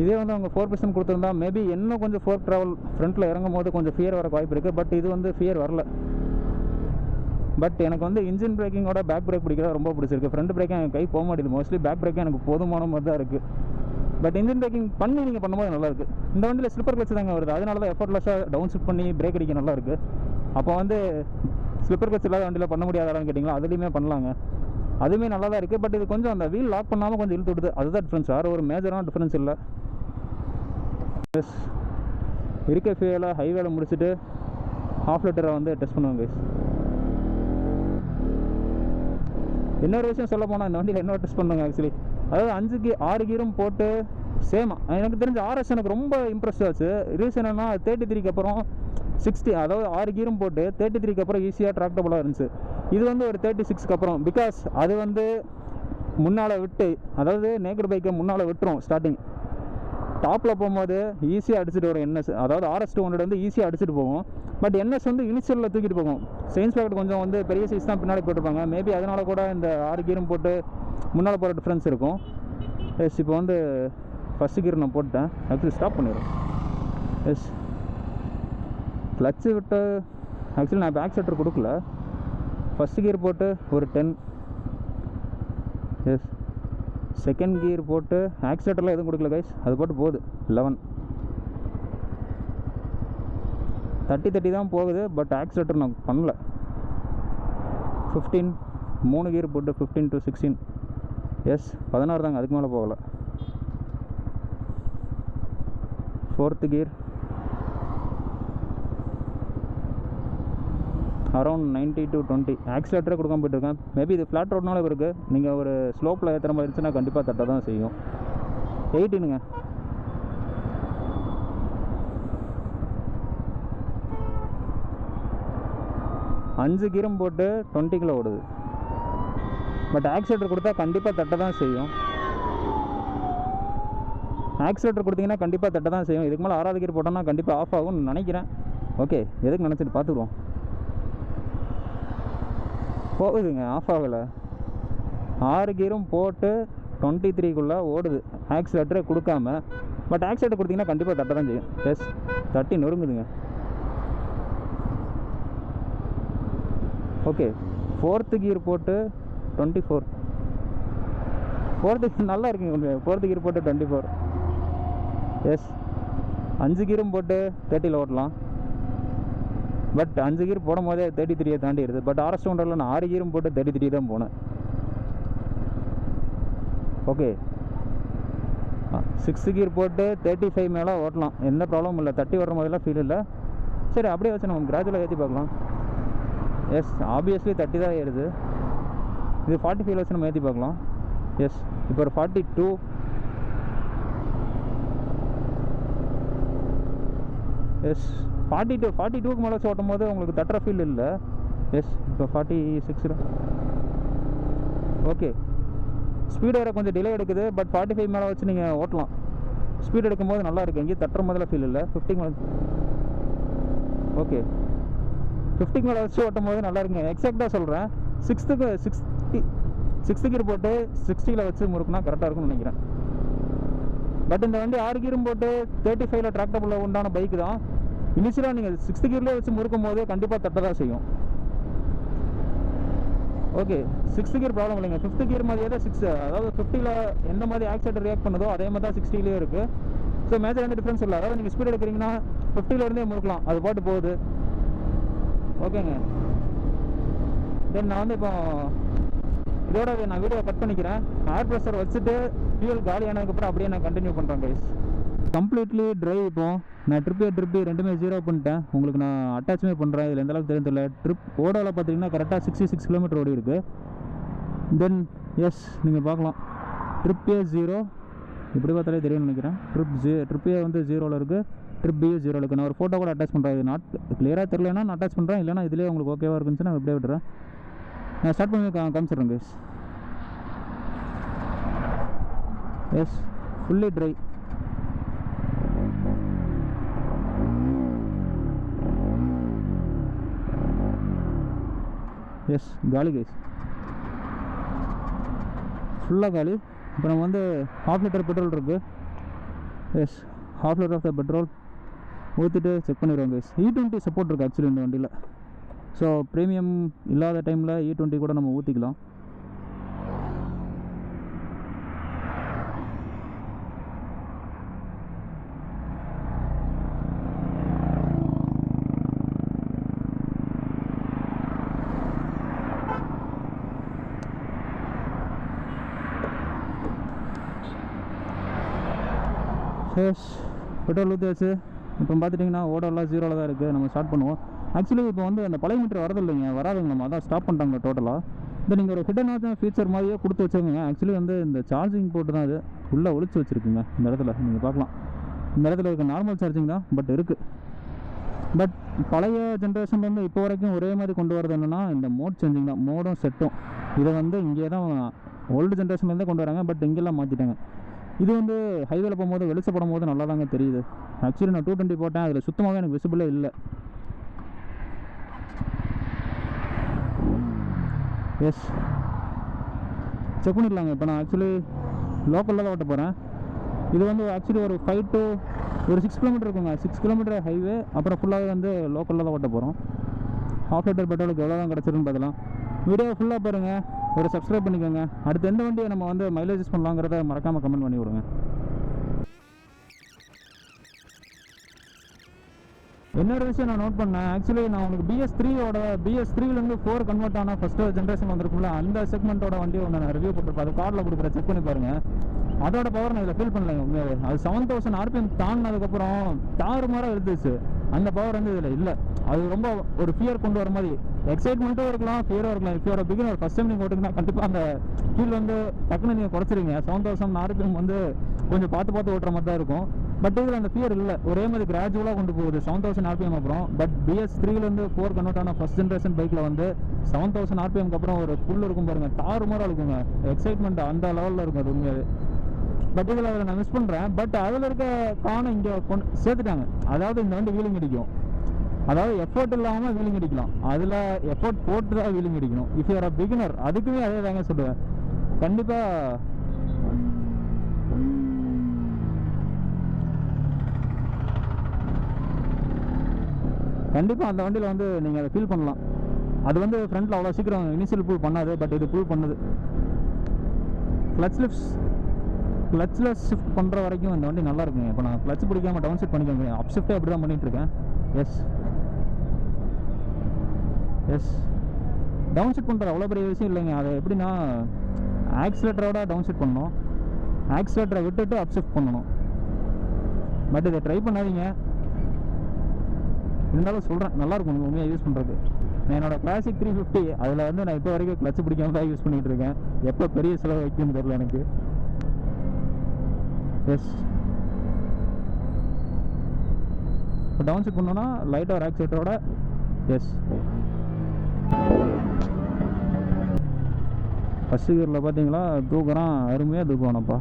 இதே வந்து அவங்க ஃபோர் பர்சன்ட் கொடுத்துருந்தா மேபி இன்னும் கொஞ்சம் ஃபோர் ட்ராவல் ஃப்ரண்ட்டில் இறங்கும் போது கொஞ்சம் ஃபியர் வர வாய்ப்பு இருக்குது பட் இது வந்து ஃபியர் வரல. பட் எனக்கு வந்து இன்ஜின் பிரேக்கிங்கோட பேக் பிரேக் பிடிக்கிறது ரொம்ப பிடிச்சிருக்கு. ஃப்ரண்ட் பிரேக்கே எனக்கு கை போக மாட்டேது மோஸ்ட்லி பேக் பிரேக்கே எனக்கு போதுமான மாதிரி தான் இருக்குது பட் இன்ஜின் பிரேக்கிங் பண்ணி நீங்கள் பண்ணும்போது நல்லாயிருக்கு இந்த வண்டியில் ஸ்லிப்பர் கிளச்சு தாங்க வருது. அதனால தான் எஃபர்ட்லெஸ்ஸாக டவுன் ஷிஃப்ட் பண்ணி பிரேக் அடிக்க நல்லாயிருக்கு அப்போ வந்து ஸ்லிப்பர் கிளச் இல்லாத வண்டியில் பண்ண முடியாதான்னு கேட்டிங்களா? அதுலேயுமே பண்ணலாங்க. அதுவுமே நல்லா தான் இருக்குது பட் இது கொஞ்சம் அந்த வீல் லாக் பண்ணாமல் கொஞ்சம் இழுத்து விடுது அதுதான் டிஃப்ரென்ஸ் வேறு ஒரு மேஜரான டிஃப்ரென்ஸ் இல்லை. எஸ் இருக்க ஃபியூலை ஹைவேல முடிச்சுட்டு ஹாஃப் லிட்டரை வந்து டெஸ்ட் பண்ணுவாங்க கைஸ் இன்னொரு விஷயம் சொல்ல போனால் இந்த வண்டியில் என்ன டெஸ்ட் பண்ணுவாங்க ஆக்சுவலி அதாவது அஞ்சு கீ ஆறு கீரும் போட்டு சேமா எனக்கு தெரிஞ்ச ஆர்எஸ் எனக்கு ரொம்ப இம்ப்ரெஸ் ஆச்சு. ரீசன் என்ன தேர்ட்டி த்ரீக்கு அப்புறம் சிக்ஸ்டி அதாவது ஆறு கீரும் போட்டு தேர்ட்டி த்ரீக்கு அப்புறம் ஈஸியாக ட்ராக்டபுளாக இருந்துச்சு. இது வந்து ஒரு தேர்ட்டி சிக்ஸ்க்கு அப்புறம். பிகாஸ் அது வந்து முன்னால் விட்டு அதாவது நேக்கட் பைக்கை முன்னால் விட்டுரும் ஸ்டார்டிங் டாப்பில் போகும்போது ஈஸியாக அடிச்சுட்டு வரும் என்எஸ் அதாவது ஆர்எஸ் டூ ஹண்ட்ரட் வந்து ஈஸியாக அடிச்சுட்டு போகும். பட் என்எஸ் வந்து இனிஷியலில் தூக்கிட்டு போகும். சயின்ஸ் பேக்கெட் கொஞ்சம் வந்து பெரிய சைஸ் தான் பின்னாடி போட்டிருப்பாங்க. மேபி அதனால கூட இந்த ஆறு கீரும் போட்டு முன்னால் போகிற டிஃப்ரென்ஸ் இருக்கும். எஸ் இப்போ வந்து ஃபஸ்ட்டு கீர் நான் போட்டேன் ஆக்சுவலி ஸ்டாப் பண்ணிடுறேன். எஸ் கிளச்சு விட்டு ஆக்சுவலி நான் பேக் செட்டர் கொடுக்கல. ஃபஸ்ட் கியர் போட்டு ஒரு டென் எஸ் செகண்ட் கியர் போட்டு ஆக்சிலேட்டர்லாம் எதுவும் கொடுக்கல கைஸ் அது போட்டு போகுது. லெவன் தட்டி தட்டி தான் போகுது பட் ஆக்சிலேட்டர் நான் பண்ணல. ஃபிஃப்டீன் மூணு கியர் போட்டு ஃபிஃப்டீன் டு சிக்ஸ்டீன் எஸ் பதினாறு தாங்க அதுக்கு மேலே போகலை. Fourth gear around ninety to twenty ஆக்சிலேட்டரே கொடுக்காம போயிட்டுருக்கேன். மேபி இது ஃப்ளாட் ரோட்னால இருக்குது நீங்கள் ஒரு ஸ்லோப்பில் ஏற்றுற மாதிரி இருந்துச்சுன்னா கண்டிப்பாக தட்ட தான் செய்யும். எயிட்டினுங்க. அஞ்சு கீரம் போட்டு டுவெண்ட்டி கிலோ ஓடுது. பட் ஆக்சிலேட்டர் கொடுத்தா கண்டிப்பாக தட்ட தான் செய்யும். ஆக்சிலேட்டர் கொடுத்தீங்கன்னா கண்டிப்பாக தட்ட தான் செய்யும். இதுக்கு மேலே ஆறாவது கீர் போட்டோம்னா கண்டிப்பாக ஆஃப் ஆகும்னு நினைக்கிறேன். ஓகே எதுக்கு நினச்சிட்டு? பார்த்துக்குவோம். போகுதுங்க ஆஃப் ஆகலை. ஆறு கீரும் போட்டு டுவெண்ட்டி த்ரீக்குள்ளே ஓடுது. ஆக்சிலேட்டரே கொடுக்காம பட் ஆக்சிலேட்டர் கொடுத்தீங்கன்னா கண்டிப்பாக தட்ட தான் செய்யும். எஸ் தட்டி நொறுங்குதுங்க. ஓகே ஃபோர்த்து கீர் போட்டு டுவெண்ட்டி ஃபோர் ஃபோர்த்து நல்லா இருக்குங்க கொஞ்சம். ஃபோர்த்து கீர் போட்டு டுவெண்ட்டி ஃபோர் எஸ் அஞ்சு கீரும் போட்டு தேர்ட்டியில் ஓட்டலாம். பட் அஞ்சு கீர் போடும் போதே தேர்ட்டி த்ரீயை தாண்டிடுது பட் ஆர்எஸ் ஒன்றில் நான் ஆறு கீரும் போட்டு தேர்ட்டி த்ரீ தான் போனேன். ஓகே சிக்ஸ் கீர் போட்டு தேர்ட்டி ஃபைவ் மேலே ஓட்டலாம். எந்த ப்ராப்ளமும் இல்லை. தட்டி வர மாதிரிலாம் ஃபீல் இல்லை. சரி அப்படியே வச்சு நம்ம கிராஜுவலாக ஏற்றி பார்க்கலாம். எஸ் ஆப்வியஸ்லி தட்டி தான் ஏறுது. இது ஃபார்ட்டி ஃபைவ் வச்சு நம்ம ஏற்றி பார்க்கலாம். எஸ் இப்போ ஒரு forty two yes forty two forty டூக்கு மேலே வச்சு ஓட்டும் போது உங்களுக்கு தட்டுற ஃபீல் இல்லை. எஸ் இப்போ ஃபார்ட்டி சிக்ஸ் ஓகே ஸ்பீடு வேறு கொஞ்சம் டிலே எடுக்குது பட் ஃபார்ட்டி ஃபைவ் மேலே வச்சு நீங்கள் ஓட்டலாம். ஸ்பீடு எடுக்கும்போது நல்லா இருக்குது எங்கேயும் தட்டுற மாதிரிலாம் ஃபீல் இல்லை. ஃபிஃப்டிக்கு மேலே ஓகே ஃபிஃப்டிக்கு மேலே வச்சு ஓட்டும் போது நல்லா இருக்குங்க. எக்ஸாக்டாக சொல்கிறேன் சிக்ஸ்த்துக்கு சிக்ஸ்டி சிக்ஸ்த்து கீர் போட்டு சிக்ஸ்டியில் வச்சு முறுக்குனா கரெக்டாக இருக்கும்னு நினைக்கிறேன். பட் இந்த வண்டி ஆறு கீரும் போட்டு தேர்ட்டி ஃபைவ்ல டிராக்டபுளில் உண்டான பைக் தான். இனிஷியலாக நீங்கள் சிக்ஸ்த்து கியர்லேயே வச்சு முறுக்கும் போது கண்டிப்பாக தட்ட தான் செய்யும். ஓகே சிக்ஸ்த் கியர் ப்ராப்ளம் இல்லைங்க. ஃபிஃப்த் கியர் மாதிரியே தான் சிக்ஸ் அதாவது ஃபிஃப்டியில் எந்த மாதிரி ஆக்சிடென்ட் ரியாக்ட் பண்ணுதோ அதே மாதிரி தான் சிக்ஸ்டிலேயே இருக்குது ஸோ மேஜர் எந்த டிஃப்ரென்ஸ் இல்லை அதாவது நீங்கள் ஸ்பீட் எடுக்கிறீங்கன்னா ஃபிஃப்டிலேருந்தே முறுக்கலாம். அது பாட்டு போகுது. ஓகேங்க தென் நான் வந்து இப்போ இதோட நான் வீடியோ கட் பண்ணிக்கிறேன். ஏர் ப்ரெஷர் வச்சுட்டு ஃபியூல் காலி ஆனதுக்கப்புறம் அப்படியே நான் கண்டினியூ பண்ணுறேன் கைஸ் கம்ப்ளீட்லி ட்ரைவ் இப்போ. நான் ட்ரிப்பே ட்ரிப்பு ரெண்டுமே ஜீரோ பண்ணிட்டேன். உங்களுக்கு நான் அட்டாச்சுமே பண்ணுறேன் இதில் எந்த அளவுக்கு தெரியும் தெரியல. ட்ரிப் ஓடாவில் பார்த்தீங்கன்னா கரெக்டாக சிக்ஸ்டி சிக்ஸ் கிலோமீட்டர் ஓடி இருக்கு. தென் எஸ் நீங்கள் பார்க்கலாம். ட்ரிப்பே ஜீரோ இப்படி பார்த்தாலே தெரியும்னு நினைக்கிறேன். ட்ரிப் ஜீ ட்ரிப்பே வந்து ஜீரோவில் இருக்குது ட்ரிப் பிஏ ஜீரோவில் இருக்குது நான் ஒரு ஃபோட்டோ கூட அட்டாச் பண்ணுறேன் இது நாட் கிளியராக தெரியலனா நான் அட்டாச் பண்ணுறேன் இல்லைனா இதிலே உங்களுக்கு ஓகேவாக இருக்குன்னு நான் இப்படியே விட்டுறேன். நான் ஸ்டார்ட் பண்ணி கா காமிச்சிடுறேன் case is fully dry yes காலி கைஸ் ஃபுல்லாக காலி இப்போ நம்ம வந்து ஹாஃப் லிட்டர் பெட்ரோல் இருக்குது yes half litre of the petrol ஊற்றிட்டு செக் பண்ணிடுவோம் கைஸ் இ டுவெண்ட்டி சப்போர்ட் இருக்குது ஆக்சுவலி இந்த வண்டியில். ஸோ ப்ரீமியம் இல்லாத டைமில் இ டுவெண்ட்டி கூட நம்ம ஊற்றிக்கலாம் எஸ் பெட்ரோல் ஊற்றியாச்சு இப்போ பார்த்துட்டிங்கன்னா ஓடெல்லாம் ஜீரோவில் தான் இருக்குது நம்ம ஸ்டார்ட் பண்ணுவோம். ஆக்சுவலி இப்போ வந்து அந்த பழைய மீட்டர் வரது இல்லைங்க வராதுங்க நம்ம. அதான் ஸ்டாப் பண்ணிட்டாங்க டோட்டலாக இந்த நீங்கள் ஒரு ஹிடனாக ஃபீச்சர் மாதிரியே கொடுத்து வச்சுக்கோங்க. ஆக்சுவலி வந்து இந்த சார்ஜிங் போட்டு தான் அது உள்ளே ஒழிச்சு வச்சுருக்குங்க. இந்த இடத்துல நீங்கள் பார்க்கலாம். இந்த இடத்துல இருக்க நார்மல் சார்ஜிங் தான் பட் இருக்குது பட் பழைய ஜென்ரேஷன்லேருந்து இப்போ வரைக்கும் ஒரே மாதிரி கொண்டு வரது என்னென்னா இந்த மோட் சேஞ்சிங் தான். மோடும் செட்டும் இதை வந்து இங்கே தான் ஓல்டு ஜென்ரேஷன்லேருந்தே கொண்டு வராங்க. பட் இங்கெல்லாம் மாற்றிட்டாங்க இது வந்து ஹைவேல போகும்போது வெளிச்சப்படும் போது நல்லா தாங்க தெரியுது. ஆக்சுவலி நான் டூ டுவெண்ட்டி போட்டேன் அதில் சுத்தமாகவே எனக்கு விசிபிளே இல்லை. எஸ் செக் பண்ணிடலாங்க. இப்போ நான் ஆக்சுவலி லோக்கலில் தான் ஓட்ட போகிறேன் இது வந்து ஆக்சுவலி ஒரு ஃபைவ் டு ஒரு சிக்ஸ் கிலோமீட்டர் இருக்குங்க. சிக்ஸ் கிலோமீட்டர் ஹைவே அப்புறம் ஃபுல்லாகவே வந்து லோக்கலில் தான் ஓட்ட போகிறோம் ஹாஃப் லிட்டர் பெட்ரோலுக்கு எவ்வளோ தான் கிடச்சிருன்னு பார்க்கலாம் வீடியோ ஃபுல்லாக பாருங்கள் ஒரு சப்ஸ்கிரைப் பண்ணிக்கோங்க. அடுத்து எந்த வண்டியை நம்ம வந்து மைலேஜஸ் பண்ணலாங்கிறத மறக்காமல் கமெண்ட் பண்ணி விடுங்க இன்னொரு விஷயம் நான் நோட் பண்ணேன். ஆக்சுவலி நான் உங்களுக்கு பிஎஸ் த்ரீயோட பிஎஸ் த்ரீலேருந்து ஃபோர் கன்வெர்ட் ஆன ஃபஸ்ட்டு ஜென்ரேஷன் வந்திருக்கும்ல அந்த செக்மெண்ட்டோட வண்டி ஒன்று நான் ரிவ்யூ போட்டிருப்பேன். அது கார்டில் கொடுக்குற செக் பண்ணி பாருங்கள் அதோட பவர் நான் இதில் ஃபீல் பண்ணலைங்க உண்மையாகவே அது செவன் தௌசண்ட் ஆர்பிஎம் தாண்டினதுக்கப்புறம் தாறு மாறாக இருந்துச்சு அந்த பவர் வந்து இதில் இல்லை. அது ரொம்ப ஒரு ஃபியர் கொண்டு வர மாதிரி. எக்ஸைட்மெண்ட்டும் இருக்கலாம் ஃபியரும் இருக்கலாம். இஃப் ஒரு பிகினர் ஃபஸ்ட் டைம் நீங்கள் ஓட்டுங்கன்னா கண்டிப்பாக அந்த ஃபீல் வந்து டக்குன்னு நீங்கள் குறைச்சிருங்க செவன் தௌசண்ட் ஆர்பிஎம் வந்து கொஞ்சம் பார்த்து பார்த்து ஓட்டுற மாதிரி தான் இருக்கும். பட் இதில் அந்த ஃபியர் இல்லை. ஒரே மாதிரி கிராஜுவலாக கொண்டு போகுது. செவன் தௌசண்ட் ஆர்பிஎம் அப்புறம். பட் பிஎஸ் த்ரீலேருந்து ஃபோர் கன்வெர்ட் ஆன ஃபஸ்ட் ஜென்ரேஷன் பைக்கில் வந்து செவன் தௌசண்ட் ஆர்பிஎம்க்கு அப்புறம் ஒரு புல் இருக்கும் பாருங்க. தாறு மாதிரி இருக்குங்க. எக்ஸைட்மெண்ட் அந்த லெவலில் இருக்கும் அது உண்மையாகவே பட் இதில் அதில் நான் மிஸ் பண்ணுறேன் பட் அதில் இருக்க காணம் இங்கே கொண்டு சேர்த்துட்டாங்க. அதாவது இந்த வண்டி வீலிங் அடிக்கும். அதாவது எஃபோர்ட் இல்லாமல் வீலிங் அடிக்கலாம். அதில் எஃபோர்ட் போட்டு தான் வீலிங் அடிக்கணும் இஃப் யூஆர் அ பிகினர் அதுக்குமே அதே தாங்க சொல்லுவேன். கண்டிப்பாக கண்டிப்பாக அந்த வண்டியில் வந்து நீங்கள் அதை ஃபீல் பண்ணலாம். அது வந்து ஃப்ரண்ட்டில் அவ்வளோ சீக்கிரம் இனிஷியல் ப்ரூவ் பண்ணாது பட் இது ப்ரூவ் பண்ணுது. கிளச் லிஃப்ட்ஸ் கிளச்சில் ஷிஃப்ட் பண்ணுற வரைக்கும் இந்த வண்டி நல்லா இருக்குங்க. இப்போ நான் கிளச் பிடிக்காம டவுன் ஷிஃப்ட் பண்ணிக்கோங்க அப் ஷிஃப்ட்டே அப்படி தான் பண்ணிகிட்ருக்கேன் எஸ் எஸ் டவுன் ஷிஃப்ட் பண்ணுறது அவ்வளோ பெரிய விஷயம் இல்லைங்க. அது எப்படின்னா ஆக்சிலேட்டரோட டவுன் ஷிஃப்ட் பண்ணணும். ஆக்சிலேட்டரை விட்டுட்டு அப் ஷிஃப்ட் பண்ணணும். பட் இதை ட்ரை பண்ணாதீங்க. இருந்தாலும் சொல்கிறேன் நல்லாயிருக்கும் நீங்கள் உண்மையாக யூஸ் பண்ணுறது என்னோட கிளாசிக் த்ரீ ஃபிஃப்டி அதில் வந்து நான் இப்போ வரைக்கும் கிளச் பிடிக்காம தான் யூஸ் பண்ணிகிட்டு இருக்கேன். எப்போ பெரிய செலவு வைக்கும்னு தெரில எனக்கு. எஸ் இப்போ டவுன் ஷிஃப்ட் பண்ணோன்னா லைட்டாக ஒரு ஆக்சிலேட்டரோட எஸ் ஃபஸ்ட் கியரில் பார்த்தீங்களா தூக்குறான் அருமையாக தூக்குவானப்பா.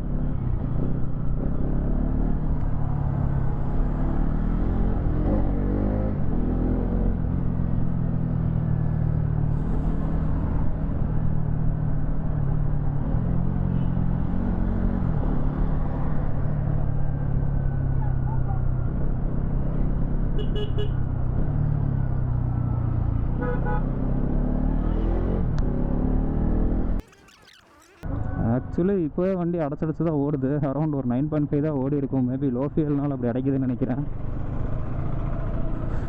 ஆக்சுவலி இப்போவே வண்டி அடைச்சடிச்சு தான் ஓடுது. அரௌண்ட் ஒரு நைன் பாயிண்ட் ஃபைவ் தான் ஓடி இருக்கும் மேபி லோ ஃபியல்னால அப்படி அடைக்குதுன்னு நினைக்கிறேன்.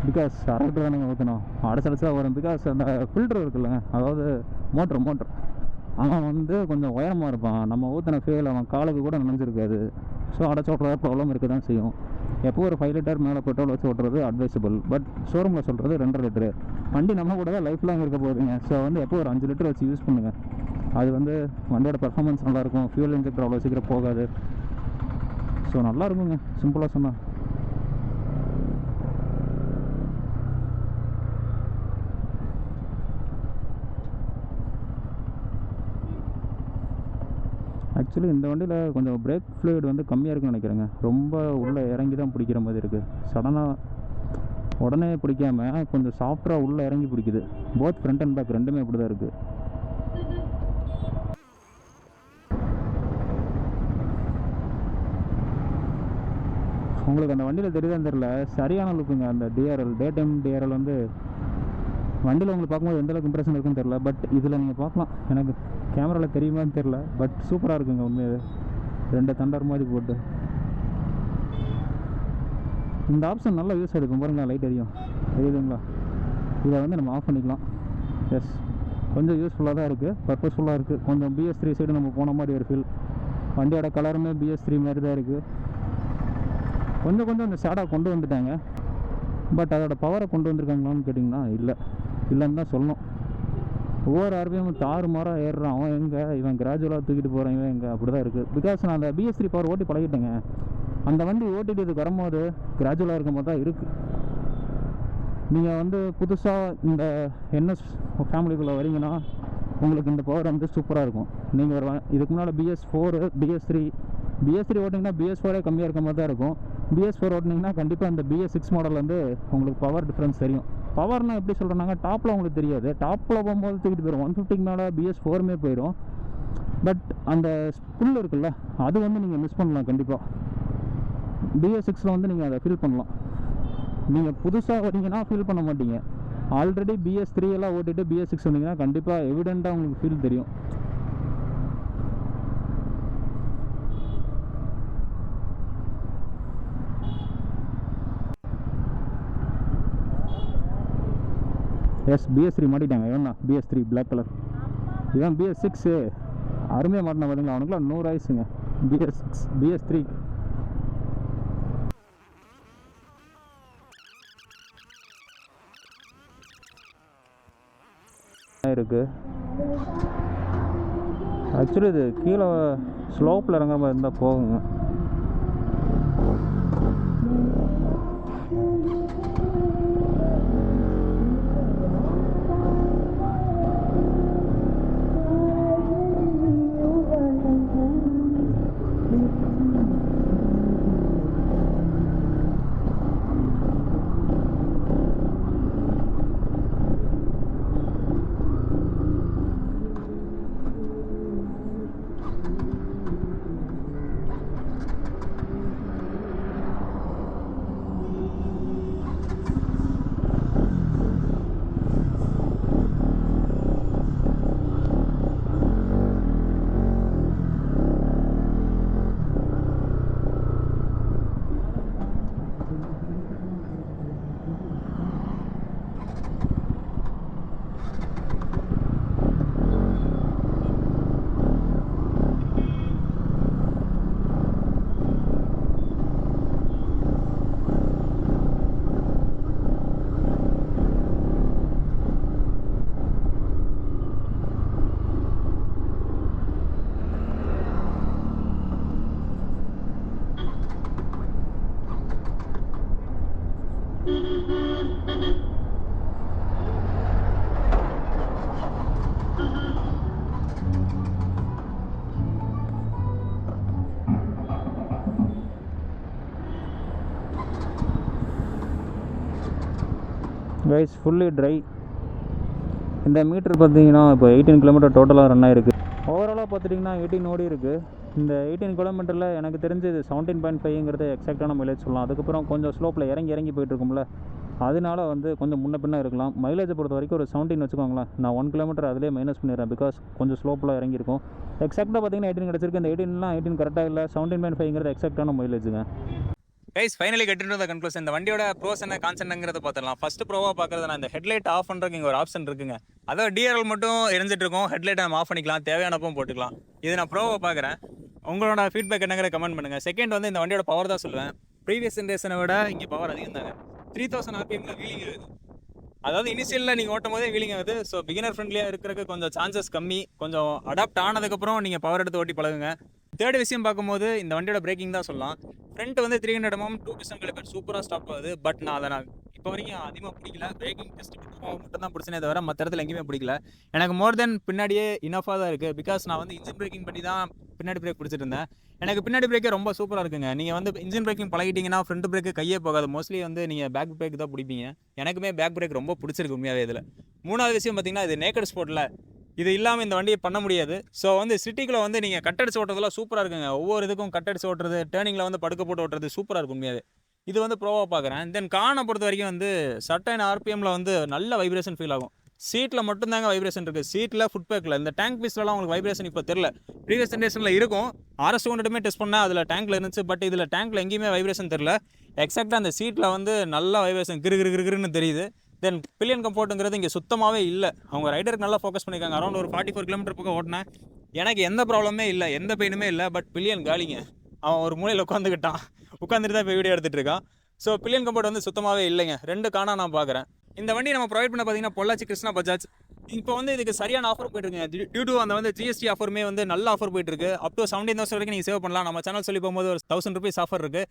பிகாஸ் அரௌண்ட் தான் நீங்கள் ஊற்றணும் அடைச்சடிச்சு தான் வரும். பிகாஸ் அந்த ஃபில்டர் இருக்குல்ல அதாவது மோட்ரு மோட்ரு அவன் வந்து கொஞ்சம் உயரமாக இருப்பான். நம்ம ஊற்றின ஃபேல் அவன் காலுக்கு கூட நினைஞ்சிருக்காது. ஸோ அடைச்சி ப்ராப்ளம் இருக்க தான் செய்யும். எப்போ ஒரு ஃபைவ் லிட்டர் மேலே பெட்ரோல் வச்சு ஓட்டுறது அட்வைசபிள் பட் ஷோரூமில் சொல்கிறது ரெண்டரை லிட்டரு வண்டி நம்ம கூட தான் லைஃப் லாங் இருக்க போகுதுங்க. ஸோ வந்து எப்போ ஒரு அஞ்சு லிட்டர் வச்சு யூஸ் பண்ணுங்கள் அது வந்து வண்டியோட பெர்ஃபார்மன்ஸ் நல்லாயிருக்கும். ஃபியூல் இன்ஜெக்டர் அவ்வளோ சீக்கிரம் போகாது. ஸோ நல்லா இருக்குங்க. சிம்பிளாக சொன்னால் ஆக்சுவலி இந்த வண்டியில் கொஞ்சம் பிரேக் ஃப்ளூயிட் வந்து கம்மியாக இருக்குன்னு நினைக்கிறேங்க. ரொம்ப உள்ளே இறங்கி தான் பிடிக்கிற மாதிரி இருக்குது சடனாக உடனே பிடிக்காம கொஞ்சம் சாஃப்டாக உள்ளே இறங்கி பிடிக்குது. போத் ஃப்ரண்ட் அண்ட் பேக் ரெண்டுமே இப்படி தான் இருக்குது உங்களுக்கு அந்த வண்டியில் தெரியுதான்னு தெரில சரியான லுக்குங்க அந்த டிஆர்எல் டே டைம் டிஆர்எல் வந்து வண்டியில் உங்களுக்கு பார்க்கும்போது எந்த அளவுக்கு இம்ப்ரெஷன் இருக்குன்னு தெரில பட் இதில் நீங்கள் பார்க்கலாம். எனக்கு கேமராவில் தெரியுமான்னு தெரில பட் சூப்பராக இருக்குங்க உண்மையாகவே ரெண்டு தண்டர் மாதிரி போட்டு. இந்த ஆப்ஷன் நல்லா யூஸ் ஆகிருக்கும் பாருங்க லைட் எரியும் தெரியுதுங்களா? இதை வந்து நம்ம ஆஃப் பண்ணிக்கலாம். எஸ் கொஞ்சம் யூஸ்ஃபுல்லாக தான் இருக்குது பர்பஸ்ஃபுல்லாக இருக்குது கொஞ்சம் பிஎஸ் த்ரீ சைடு நம்ம போன மாதிரி ஒரு ஃபீல் வண்டியோட கலருமே பிஎஸ் த்ரீ மாதிரி தான் இருக்குது கொஞ்சம் கொஞ்சம் அந்த ஷேடாக கொண்டு வந்துட்டாங்க. பட் அதோட பவரை கொண்டு வந்திருக்காங்களான்னு கேட்டிங்கன்னா இல்லை. இல்லைன்னு தான் சொல்லணும். ஒவ்வொரு ஆர்பிஎம் தாறு மாறாக ஏறுறான். அவன் எங்கே? இவன் கிராஜுவலாக தூக்கிட்டு போகிறான் இவன் எங்கே? அப்படி தான் இருக்குது பிகாஸ் நான் அந்த பிஎஸ் த்ரீ பவர் ஓட்டி பழகிட்டேங்க. அந்த வண்டி ஓட்டிட்டு இதுக்கு வரும்போது கிராஜுவலாக இருக்கும்போது தான் இருக்குது நீங்கள் வந்து புதுசாக இந்த என்எஸ் ஃபேமிலிக்குள்ளே வரீங்கன்னா உங்களுக்கு இந்த பவர் வந்து சூப்பராக இருக்கும். நீங்கள் ஒரு இதுக்கு முன்னால் BS four BS three BS three ஓட்டிங்கன்னா BS ஃபோரே கம்மியாக இருக்க மாதிரி தான் இருக்கும். பிஎஸ் ஃபோர் ஓட்டினீங்கன்னா கண்டிப்பாக இந்த பிஎஸ் சிக்ஸ் மாடல் வந்து உங்களுக்கு பவர் டிஃப்ரென்ஸ் தெரியும். பவர்னால் எப்படி சொல்கிறேன்னாங்க டாப்பில் உங்களுக்கு தெரியாது. டாப்பில் போகும்போது தூக்கிட்டு போயிடும் ஒன் ஃபிஃப்டிக்கு மேலே பிஎஸ் ஃபோருமே போயிடும் பட் அந்த புல் இருக்குல்ல அது வந்து நீங்கள் மிஸ் பண்ணலாம் கண்டிப்பாக பிஎஸ் சிக்ஸில் வந்து நீங்கள் அதை ஃபீல் பண்ணலாம். நீங்கள் புதுசாக வரீங்கன்னா ஃபீல் பண்ண மாட்டீங்க. ஆல்ரெடி பிஎஸ் த்ரீ எல்லாம் ஓட்டிட்டு பிஎஸ் சிக்ஸ் வந்தீங்கன்னா கண்டிப்பாக எவிடெண்ட்டாக உங்களுக்கு ஃபீல் தெரியும். எஸ் பிஎஸ் த்ரீ மாட்டிட்டாங்க. இவன் பிஎஸ் த்ரீ பிளாக் கலர் இவன் பிஎஸ் சிக்ஸு அருமையாக மாட்டினா பார்த்தீங்களா அவனுக்குலாம் நூறு ஆயிடுச்சுங்க பிஎஸ் சிக்ஸ் பிஎஸ் த்ரீ இருக்கு. ஆக்சுவலி இது கீழே ஸ்லோப்பில் இறங்குற மாதிரி இருந்தால் போகுங்க கைஸ் ஃபுல்லி ட்ரை இந்த மீட்டர் பார்த்தீங்கன்னா இப்போ எயிட்டீன் கிலோமீட்டர் டோட்டலாக ரன் ஆகிருக்கு ஓவராலாக பார்த்துட்டிங்கன்னா எயிட்டீன் ஓடி இருக்குது இந்த எயிட்டீன் கிலோமீட்டரில் எனக்கு தெரிஞ்சு இது செவன்டீன் பாயிண்ட் ஃபைவ்ங்கிறது எக்ஸாக்டான மைலேஜ் சொல்லலாம். அதுக்கப்புறம் கொஞ்சம் ஸ்லோப்பில் இறங்கி இறங்கி போயிட்டுருக்கும்ல அதனால வந்து கொஞ்சம் முன்ன பின்ன இருக்கலாம். மைலேஜை பொறுத்த வரைக்கும் ஒரு செவன்டீன் வச்சுக்கோங்களேன். நான் ஒன் கிலோமீட்டர் அதிலே மைனஸ் பண்ணிடுறேன் பிகாஸ் கொஞ்சம் ஸ்லோப்பில் இறங்கியிருக்கும் எக்ஸாக்டாக பார்த்தீங்கன்னா எயிட்டீன் கிடச்சிருக்கு. இந்த எயிட்டீன்லாம் எயிட்டீன் கரெக்டாக இல்லை. செவன்டீன் பாயிண்ட் ஃபைவ்ங்கிறது எக்ஸாக்டான மைலேஜுங்க guys finally get the conclusion இந்த வண்டியோட ப்ரோஸ் என்ன கான்சென்ட்ங்கிறத பார்த்துடலாம். ஃபர்ஸ்ட் ப்ரோவாக பார்க்குறது நான் இந்த ஹெட்லைட் ஆஃப் பண்ணுறதுக்கு இங்கே ஒரு ஆப்ஷன் இருக்குங்க. அதாவது டிஆர்எல் மட்டும் எரிஞ்சிட்டு இருக்கும். ஹெட்லைட்டை நம்ம ஆஃப் பண்ணிக்கலாம். தேவையானப்போ போட்டுக்கலாம். இது நான் ப்ரோவை பார்க்குறேன். உங்களோட ஃபீட்பேக் என்னங்கிற கமெண்ட் பண்ணுங்கள் செகண்ட் வந்து இந்த வண்டியோட பவர் தான் சொல்லுவேன். ப்ரீவியஸ் ஜென்ரேஷனை விட இங்கே பவர் அதிகம் தாங்க. த்ரீ தௌசண்ட் ஆர்பிஎம்ல வீலிங் ஆகுது அதாவது இனிஷியலில் நீங்கள் ஓட்டும் போதே வீலிங் ஆகுது ஸோ பிகினர் ஃப்ரெண்ட்லியாக இருக்கிறதுக்கு கொஞ்சம் சான்சஸ் கம்மி. கொஞ்சம் அடாப்ட் ஆனதுக்கப்புறம் நீங்கள் பவர் எடுத்து ஓட்டி பழகுங்க. தேர்ட் விஷயம் பார்க்கும்போது இந்த வண்டியோட பிரேக்கிங் தான் சொல்லலாம். ஃப்ரண்ட் வந்து three hundred MM two piston caliper சூப்பராக ஸ்டாப் ஆகுது. பட் நான் அதை நான் இப்போ வரைக்கும் அதிகமாக பிடிக்கல. பிரேக்கிங் டெஸ்ட் மட்டும் தான் பிடிச்சனே தவிர மற்ற இடத்துல எங்கேயுமே பிடிக்கல. எனக்கு மோர் தென் பின்னாடியே இனஃபாக தான் இருக்குது பிகாஸ் நான் வந்து இன்ஜின் பிரேக்கிங் பண்ணி தான் பின்னாடி பிரேக் பிடிச்சிட்டு இருந்தேன் எனக்கு பின்னாடி பிரேக்கே ரொம்ப சூப்பராக இருக்குங்க. நீங்கள் வந்து இன்ஜின் பிரேக்கிங் பழகிட்டீங்கன்னா ஃப்ரண்ட் பிரேக்கு கையே போகாது. மோஸ்ட்லி வந்து நீங்கள் பேக் பிரேக் தான் பிடிப்பீங்க. எனக்குமே பேக் பிரேக் ரொம்ப பிடிச்சிருக்கு உண்மையாகவே இதில். மூணாவது விஷயம் பார்த்தீங்கன்னா இது நேக்கட் ஸ்போர்ட்டில் இது இல்லாமல் இந்த வண்டியை பண்ண முடியாது. ஸோ வந்து சிட்டிக்குள்ளே வந்து நீங்கள் கட்டடிச்சு ஓட்டுறதுலாம் சூப்பராக இருக்குங்க. ஒவ்வொரு இதுக்கும் கட்டடிச்சு ஓட்டுறது டேர்னிங்கில் வந்து படுக்க போட்டு ஓட்டுறது சூப்பராக இருக்கும் உண்மையாகவே இது வந்து ப்ரோவாக பார்க்குறேன் தென் கானை பொறுத்த வரைக்கும் வந்து சட்டன் ஆர்பிஎம்மில் வந்து நல்ல வைப்ரேஷன் ஃபீல் ஆகும். சீட்டில் மட்டும்தாங்க வைப்ரேஷன் இருக்குது சீட்டில் ஃபுட் பேக்கில் இந்த டேங்க் பீஸ்லலாம் உங்களுக்கு வைப்ரேஷன் இப்போ தெரில ப்ரீவியஸ் ஜென்ரேஷனில் இருக்கும். ஆர்எஸ் ஒன்றுமே டெஸ்ட் பண்ணால் அதில் டேங்க்கில் இருந்துச்சு. பட் இதில் டேங்க்கில் எங்கேயுமே வைப்ரேஷன் தெரில எக்ஸாக்டாக அந்த சீட்டில் வந்து நல்லா வைப்ரேஷன் கிரு கிரு கிரு கிருன்னு தெரியுது. தென் பில்லியன் கம்ஃபோர்ட்டுங்கிறது இங்கே சுத்தமாகவே இல்லை. அவங்க ரைடருக்கு நல்லா ஃபோக்கஸ் பண்ணியிருக்காங்க அரௌண்ட் ஒரு ஃபார்ட்டி ஃபோர் கிலோமீட்டர் பக்கம் ஓட்டினேன். எனக்கு எந்த ப்ராப்ளமே இல்லை. எந்த பெயினுமே இல்லை. பட் பில்லியன் காலிங்க. அவன் ஒரு மூலையில் உட்காந்துக்கிட்டான். உட்காந்துட்டு தான் இப்போ வீடியோ எடுத்துகிட்டு இருக்கான். ஸோ பில்லியன் கம்ஃபோர்ட் வந்து சுத்தமாகவே இல்லைங்க. ரெண்டு காணா நான் பார்க்குறேன் இந்த வண்டி நம்ம ப்ரொவைட் பண்ண பார்த்தீங்கன்னா பொள்ளாச்சி கிருஷ்ணா பஜாஜ். இப்போ வந்து இதுக்கு சரியான ஆஃபர் போயிட்டுருங்க டியூ டு அந்த வந்து ஜிஎஸ்டி ஆஃபருமே வந்து நல்ல ஆஃபர் போயிட்டு இருக்கு அப் டு செவன்டீன் தௌசண்ட் வரைக்கும் நீங்கள் சேவ் பண்ணலாம். நம்ம சேனல் சொல்லி போகும்போது ஒரு தௌசண்ட் ருபீஸ் ஆஃபர் இருக்கு.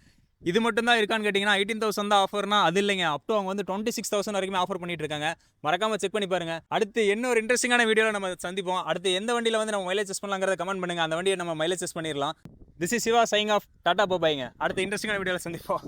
இது மட்டும் தான் இருக்கான்னு கேட்டிங்கன்னா எயிட்டீன் தௌசண்ட் தான் ஆஃபர்னா அது இல்லைங்க. அப் டு அவங்க வந்து டுவெண்ட்டி சிக்ஸ் தௌசண்ட் வரைக்கும் ஆஃபர் பண்ணிட்டு இருக்காங்க. மறக்காம செக் பண்ணி பாருங்க. அடுத்து என்ன ஒரு இன்ட்ரெஸ்டிங்கான வீடியோவில் நம்ம சந்திப்போம். அடுத்து எந்த வண்டியில் வந்து நம்ம மைலேஜ் செஸ் பண்ணலாங்கிறத கமெண்ட் பண்ணுங்க. அந்த வண்டியை நம்ம மைலேஜ் செஸ் பண்ணிடலாம். This is Shiva signing off Tata போபாய்ங்க அடுத்த இன்ட்ரெஸ்டிங்கான வீடியோவில் சந்திப்போம்.